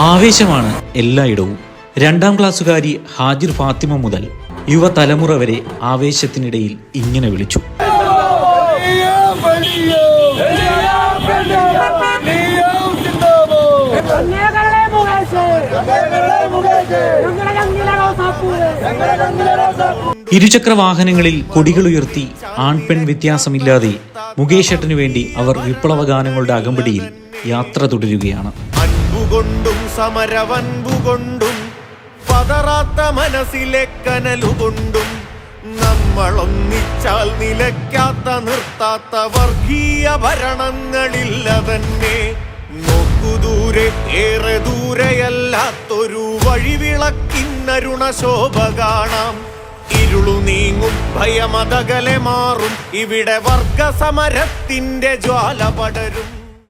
ആവേശമാണ് എല്ലായിടവും. രണ്ടാം ക്ലാസ്സുകാരി ഹാജിർ ഫാത്തിമ മുതൽ യുവതലമുറ വരെ ആവേശത്തിനിടയിൽ ഇങ്ങനെ വിളിച്ചു. ഇരുചക്ര വാഹനങ്ങളിൽ കൊടികളുയർത്തി ആൺപെൺ വ്യത്യാസമില്ലാതെ മുകേഷേട്ടനു വേണ്ടി അവർ വിപ്ലവ ഗാനങ്ങളുടെ അകമ്പടിയിൽ യാത്ര തുടരുകയാണ്. അൻപുകൊണ്ടും സമരവൻപുകൊണ്ടും പതറാത്ത മനസ്സിലെ കനലുകൊണ്ടും നമ്മളൊന്നിച്ചാൽ നിലയ്ക്കാത്ത നിർത്താത്ത വർഗീയ ഭരണങ്ങളില്ല തന്നെ നോക്കുദൂരെ ഏറെ ദൂരെയല്ലാത്തൊരു വഴിവിളക്കിന്നരുണ ശോഭ കാണാം. ഇരുളു നീങ്ങും ഭയമതകലെ മാറും. ഇവിടെ വർഗ സമരത്തിന്റെ ജ്വാല പടരും.